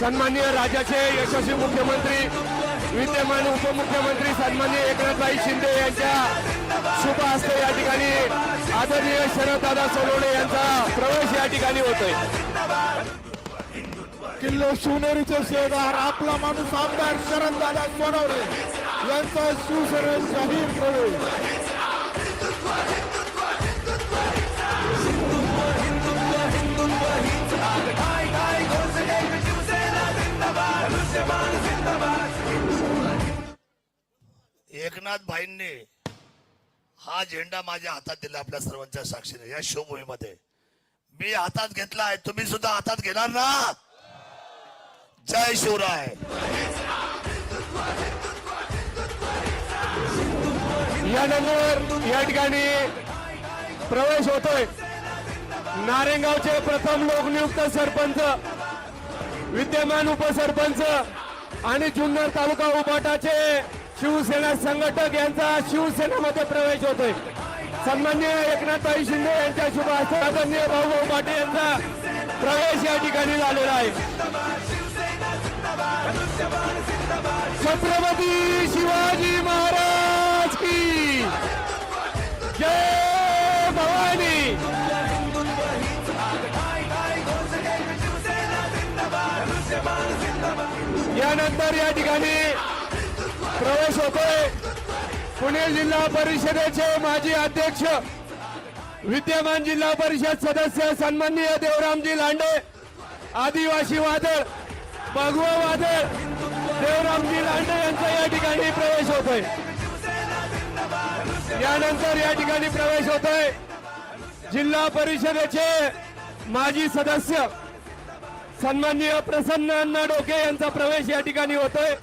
सन्माननीय राज्याचे यशस्वी मुख्यमंत्री विद्यमान उपमुख्यमंत्री सन्माननीय एकनाथभाई शिंदे यांच्या शुभ हस्ते या ठिकाणी आदरणीय शरददादा सोनवणे यांचा प्रवेश या ठिकाणी होतोय. किल्ले शिवनेरीचे शेजार आपला माणूस आमदार शरददादा सोनवणे यांचा शिवसेनेत जाहीर प्रवेश. एकनाथ भाईंनी हा झेंडा माझ्या हातात दिला आपल्या सर्वांच्या साक्षीने या शिवभूमीमध्ये मी हातात घेतलाय तुम्ही सुद्धा हातात घेणार ना? जय शिवराय. यानंतर या ठिकाणी प्रवेश होतोय. नारेगावचे प्रथम लोकनियुक्त सरपंच विद्यमान उपसरपंच आणि जुन्नर तालुका उपाटाचे शिवसेना संघटक यांचा शिवसेनेमध्ये प्रवेश होतोय. सन्मान्य एकनाथभाई शिंदे यांच्या शुभ आदरणीय पाटील यांचा प्रवेश या ठिकाणी झालेला आहे. छत्रपती शिवाजी महाराज की जय भवानी. यानंतर या ठिकाणी प्रवेश होतोय. पुणे जिल्हा परिषदेचे माजी अध्यक्ष विद्यमान जिल्हा परिषद सदस्य सन्माननीय देवरामजी लांडे आदिवासी वादळ भगवा वादळ देवरामजी लांडे यांचा या ठिकाणी प्रवेश होतोय. यानंतर या ठिकाणी प्रवेश होतोय. जिल्हा परिषदेचे माजी सदस्य सन्माननीय प्रसन्न अण्णा डोके यांचा प्रवेश या ठिकाणी होतोय.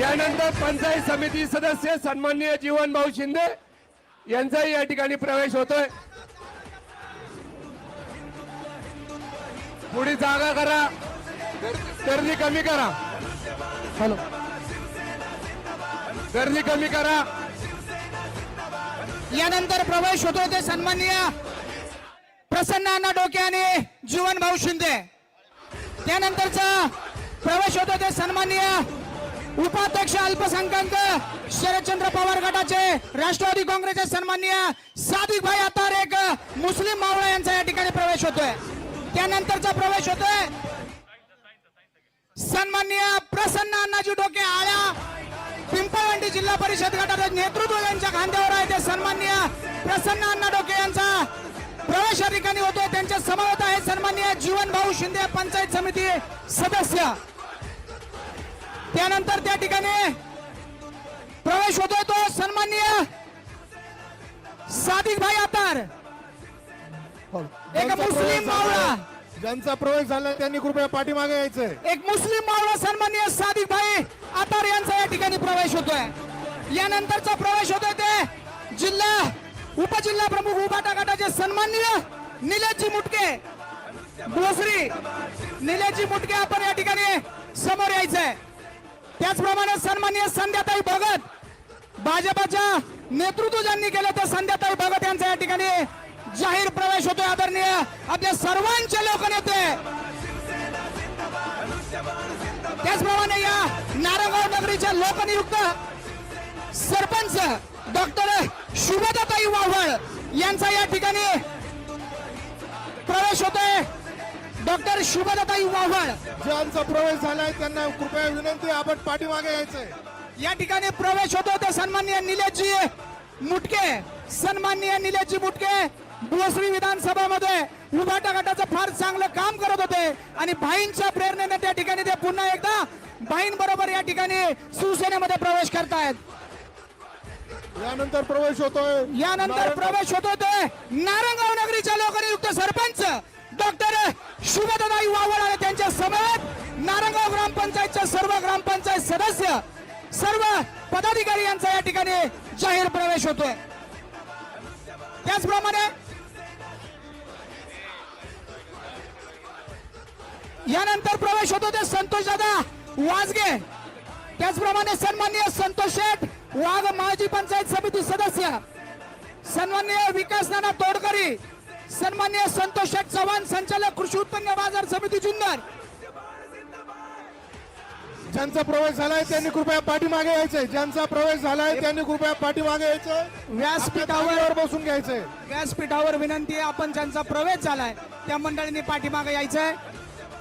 यानंतर पंचायत समिती सदस्य सन्माननीय जीवन भाऊ शिंदे यांचाही या ठिकाणी प्रवेश होतोय. पुढे जागा करा. गर्दी कमी करा. हॅलो. गर्दी कमी करा. यानंतर प्रवेश होतो ते सन्माननीय प्रसन्न डोके आणि जीवन भाऊ शिंदे. त्यानंतरचा प्रवेश होतो ते सन्माननीय उपाध्यक्ष अल्पसंख्याक शरदचंद्र पवार गटाचे राष्ट्रवादी काँग्रेसचे सन्माननीय सादिक भाई अतार एक मुस्लिम मावळा यांचा या ठिकाणी प्रवेश होतोय. त्यानंतरचा प्रवेश होतोय. सन्माननीय प्रसन्न अण्णाजी डोके आळ्या पिंपळवंडी जिल्हा परिषद गटाचे नेतृत्व यांच्या खांद्यावर आहे. ते सन्माननीय प्रसन्न अण्णा डोके यांचा प्रवेश या ठिकाणी होतोय. त्यांच्या समवेत आहे सन्माननीय जीवन भाऊ शिंदे पंचायत समिती सदस्य. त्यानंतर त्या ठिकाणी प्रवेश होतोय तो सन्माननीय सादिक भाई अतार एक ज्यांचा मुस्लिम मावळा. ज्यांचा प्रवेश झाला त्यांनी कृपया पाठीमागे यायचंय. एक मुस्लिम मावळा सन्माननीय सादिक भाई आतार यांचा या ठिकाणी प्रवेश होतोय. यानंतरचा प्रवेश होतोय ते जिल्हा उपजिल्हा प्रमुख उभाटा गटाचे सन्माननीय निलेशजी मुटके. भोसरी निलेशजी मुटके आपण या ठिकाणी समोर यायचंय. त्याचप्रमाणे सन्माननीय संध्याताई भगत भाजपच्या नेतृत्व ज्यांनी केलं तर संध्याताई भगत यांचा या ठिकाणी जाहीर प्रवेश होतोय. आदरणीय आपल्या सर्वांचे लोकनेते. त्याचप्रमाणे या नारायणगाव नगरीचे लोकनियुक्त सरपंच डॉक्टर शुभदाताई वावळ यांचा या ठिकाणी प्रवेश होतोय. डॉक्टर शुभदाताई वावळ ज्यांचा प्रवेश झालाय त्यांना कृपया विनंती आपण पाठीमागे यायचंय. या ठिकाणी प्रवेश होतो ते सन्माननीय निलेशजी मुटके. सन्माननीय निलेशजी मुटके भोसरी विधानसभामध्ये उभाटा गटाचं फार चांगलं काम करत होते आणि भाईंच्या प्रेरणेने त्या ठिकाणी ते पुन्हा एकदा भाईंबरोबर या ठिकाणी शिवसेनेमध्ये प्रवेश करतायत. यानंतर प्रवेश होतोय. यानंतर प्रवेश होतो ते नारायणगाव नगरीच्या लोकनियुक्त सरपंच डॉक्टर शुभदाई वावळ आले त्यांच्या समेत नारंगाव ग्रामपंचायतच्या सर्व ग्रामपंचायत सदस्य सर्व पदाधिकारी यांचा या ठिकाणी जाहीर प्रवेश होतोय. त्याचप्रमाणे यानंतर प्रवेश होतो ते संतोष दादा वाजगे. त्याचप्रमाणे सन्माननीय संतोष शेठ वाघ माजी पंचायत समिती सदस्य सन्माननीय विकास नाना तोडकरी सन्मान्य संतोष चव्हाण संचालक कृषी उत्पन्न बाजार समिती जुन्नर. ज्यांचा प्रवेश झालाय त्यांनी कृपया पाठीमागे यायचंय. ज्यांचा प्रवेश झालाय त्यांनी कृपया पाठीमागे यायचंय. व्यासपीठावर बसून घ्यायचंय. व्यासपीठावर विनंती आहे आपण ज्यांचा प्रवेश झालाय त्या मंडळींनी पाठीमागे यायचंय.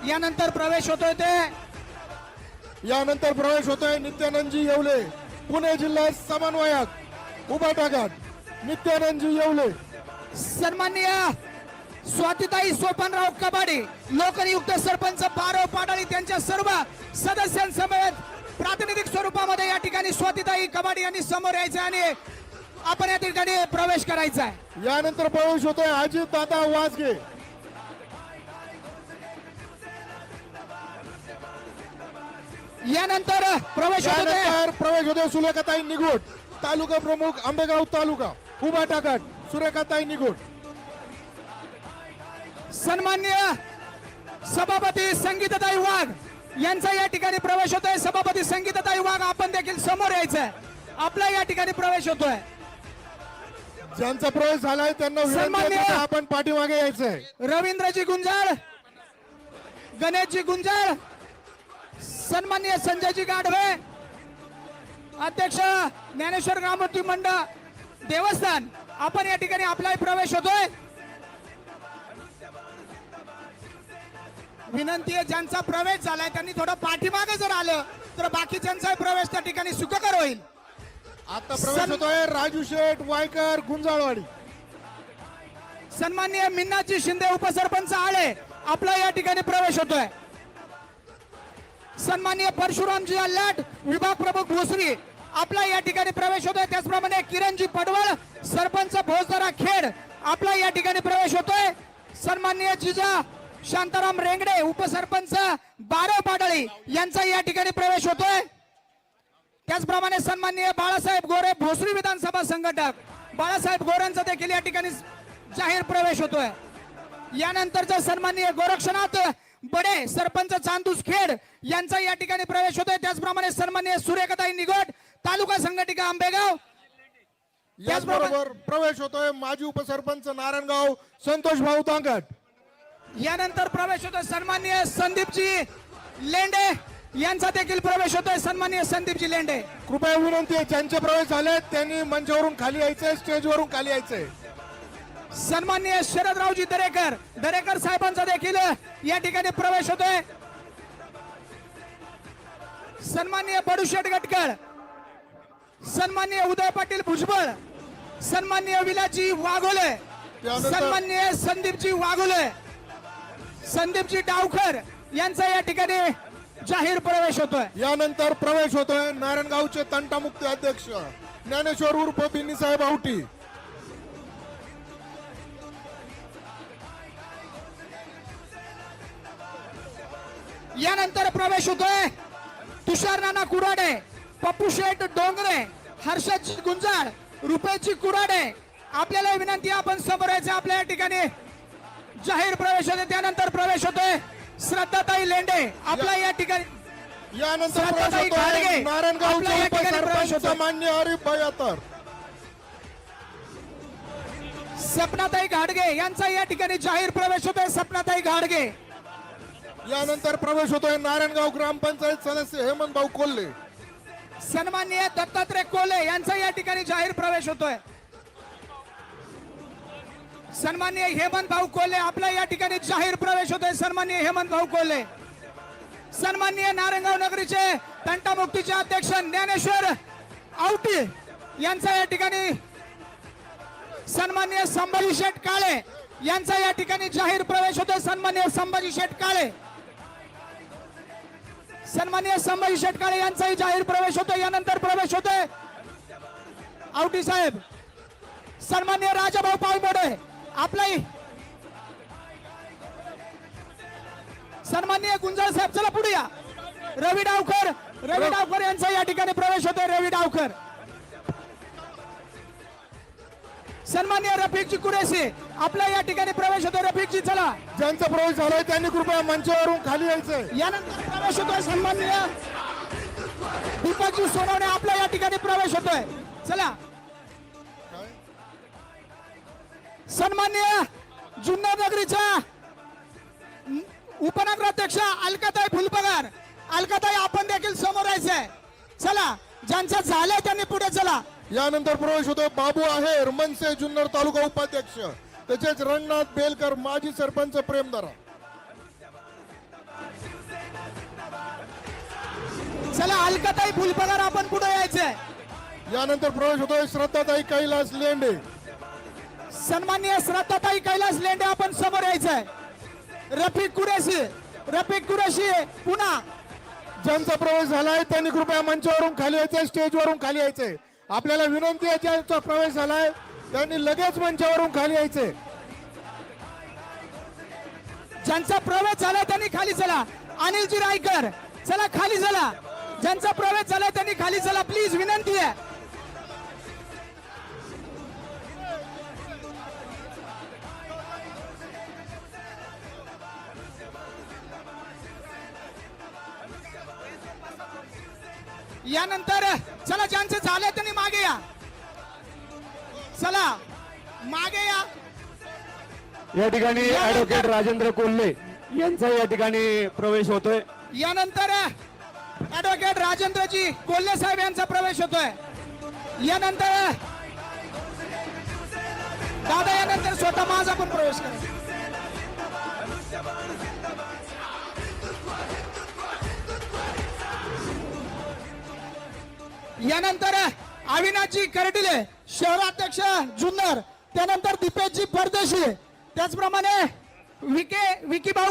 यानंतर प्रवेश होतोय ते यानंतर प्रवेश होतोय नित्यानंदजी येवले पुणे जिल्हा समन्वयक गट नित्यानंदजी येवले. सन्माननीय स्वातीताई सोपानराव कबाडे लोकनियुक्त सरपंच बारव पाडाळी त्यांच्या सर्व सदस्यांसमवेत प्रातिनिधिक स्वरूपामध्ये या ठिकाणी स्वातीताई कबाडे यांनी समोर यायचं आणि आपण या ठिकाणी प्रवेश करायचा आहे. यानंतर प्रवेश होतोय अजित दादा वाजगे. यानंतर प्रवेश होतोय. प्रवेश होतोय सुलेखाताई निगोट तालुका प्रमुख आंबेगाव तालुका उभाटा गट सुरेखाताई निगोट सन्मान्य सभापती संगीतताई वाघ यांचा या ठिकाणी प्रवेश होतोय. सभापती संगीतताई वाघ आपण देखील समोर यायचंय. आपला या ठिकाणी प्रवेश होतोय. ज्यांचा प्रवेश झालाय त्यांना आपण पाठीमागे यायचंय. रवींद्रजी गुंजाळ गणेशजी गुंजाळ सन्मान्य संजयजी गाढवे अध्यक्ष ज्ञानेश्वर ग्रामोत्ती मंडळ देवस्थान. आपण या ठिकाणी आपलाही प्रवेश होतोय. विनंती आहे ज्यांचा प्रवेश झालाय त्यांनी थोडं पाठीमागे जर आलं तर बाकीच्यांचा प्रवेश त्या ठिकाणी सुखकर होईल. आता प्रवेश सन्- होतोय राजू शेठ वायकर गुंजाळवाडी. सन्माननीय मिन्नाजी शिंदे उपसरपंच आळे आपला या ठिकाणी प्रवेश होतोय. सन्माननीय परशुरामजी अल्लाट विभाग प्रमुख भोसरी आपला या ठिकाणी प्रवेश होतोय. त्याचप्रमाणे किरणजी पडवळ सरपंच भोजदारा खेड आपला या ठिकाणी प्रवेश होतोय. सन्माननीय जिजा शांताराम रेंगडे उपसरपंच बारव पाडळी यांचा या ठिकाणी प्रवेश होतोय. त्याचप्रमाणे सन्माननीय बाळासाहेब गोरे भोसरी विधानसभा संघटक. बाळासाहेब गोरेंचा देखील या ठिकाणी जाहीर प्रवेश होतोय. यानंतरचा सन्माननीय गोरक्षनाथ बडे सरपंच चांदूस खेड यांचा या ठिकाणी प्रवेश होतोय. त्याचप्रमाणे सन्माननीय सूर्यकताई निगोट तालुका संघटिका आंबेगाव. याचबरोबर प्रवेश होतोय माजी उपसरपंच नारायणगाव संतोष भाऊ तांगट. यानंतर प्रवेश होतोय सन्माननीय संदीपजी लेंडे. यांचा देखील प्रवेश होतोय सन्माननीय संदीपजी लेंडे. कृपया विनंती आहे ज्यांचे प्रवेश झाले त्यांनी मंचावरून खाली यायचंय स्टेजवरून खाली यायचंय सन्माननीय शरदरावजी दरेकर. दरेकर साहेबांचा देखील या ठिकाणी प्रवेश होतोय. सन्माननीय बडूशेठ गटकर सन्माननीय उदय पाटील भुजबळ सन्माननीय विलाजी वाघोले सन्माननीय संदीपजी वाघोले संदीपजी डावकर यांचा या ठिकाणी जाहीर प्रवेश होतोय. यानंतर प्रवेश होतोय नारायणगावचे तंटामुक्ती अध्यक्ष ज्ञानेश्वर उर्फ बिन्नीसाहेब आवटी यानंतर प्रवेश होतोय तुषार नाना कुराडे पप्पू शेठ डोंगरे हर्षदजी गुंजाळ रुपेशजी कुराडे आपल्याला विनंती आपण समोर यायचं आपल्या या ठिकाणी. जाहीर प्रवेश होते त्यानंतर प्रवेश होतोय. श्रद्धाताई लेंडे आपला या ठिकाणी यानंतर प्रवेश श्रद्धाताई होतोय. घाडगे. आपल्या नारायणगावचे या ठिकाणी प्रवेश उपसरपंच होतोय. मान्य हरिफ भयातर सपनाताई घाडगे यांचा या ठिकाणी जाहीर प्रवेश होतोय सपनाताई घाडगे. यानंतर प्रवेश होतोय नारायणगाव ग्रामपंचायत सदस्य हेमंत भाऊ कोल्हे. सन्माननीय दत्तात्रय कोले यांचा या ठिकाणी जाहीर प्रवेश होतोय. सन्माननीय हेमंत भाऊ कोले आपला या ठिकाणी जाहीर प्रवेश होतोय. सन्माननीय हेमंत भाऊ कोले. सन्माननीय नारायणगाव नगरीचे तंटामुक्तीचे अध्यक्ष ज्ञानेश्वर आवटी यांचा या ठिकाणी सन्माननीय संभाजी शेठ काळे यांचा या ठिकाणी जाहीर प्रवेश होतोय. सन्माननीय संभाजी शेठ काळे. सन्माननीय संभाजी शेटकाळे यांचाही जाहीर प्रवेश होतो यानंतर प्रवेश होतोय. आवटी साहेब सन्माननीय राजाभाऊ पाळमोडे आपलाही. सन्माननीय गुंजाळ साहेब चला पुढे या. रवी डावकर रवी डावकर यांचा या ठिकाणी प्रवेश होतोय. रवी डावकर सन्माननीय रफिकजी कुरेशी आपला या ठिकाणी प्रवेश होतोय. रफिकजी चला. ज्यांचा प्रवेश झालाय त्यांनी कृपया मंचावरून खाली यायचंय यानंतर प्रवेश होतोय सन्माननीय दीपकजी सोनवणे आपला या ठिकाणी प्रवेश होतोय. चला. सन्माननीय जुन्नर नगरीच्या न- उपनगराध्यक्ष अलकाताई फुलपगार. अलकाताई आपण देखील समोर यायचंय. चला. ज्यांचं झालंय त्यांनी पुढे चला. यानंतर प्रवेश होतो बाबू आहेर मनसे जुन्नर तालुका उपाध्यक्ष. तसेच रंगनाथ बेलकर माजी सरपंच प्रेमदारा. चला अलकाताई फुलपगार आपण पुढे यायचंय. यानंतर प्रवेश होतोय श्रद्धाताई कैलास लेंडे. सन्माननीय श्रद्धाताई कैलास लेंडे आपण समोर यायचंय. रफिक कुरेशी रफिक कुरेशी पुन्हा. ज्यांचा प्रवेश झालाय त्यांनी कृपया मंचावरून खाली यायचंय स्टेजवरून खाली यायचंय. आपल्याला विनंती आहे ज्यांचा प्रवेश झालाय त्यांनी लगेच मंचावरून खाली यायचे. ज्यांचा प्रवेश झालाय त्यांनी खाली चला. अनिलजी रायकर चला खाली चला. ज्यांचा प्रवेश झालाय त्यांनी खाली चला. प्लीज विनंती आहे. यानंतर चला ज्यांचे झाले त्यांनी मागे या. चला मागे या. या ठिकाणी ऍडव्होकेट राजेंद्र कोल्हे यांचा या ठिकाणी प्रवेश होतोय. यानंतर ऍडव्होकेट राजेंद्रजी कोल्हे साहेब यांचा प्रवेश होतोय. यानंतर दादा यानंतर स्वतः माझा पण प्रवेश करा. यानंतर अविनाशजी करडिले शहराध्यक्ष जुन्नर त्यानंतर दीपेशजी परदेशी. त्याचप्रमाणे विके विकी भाऊ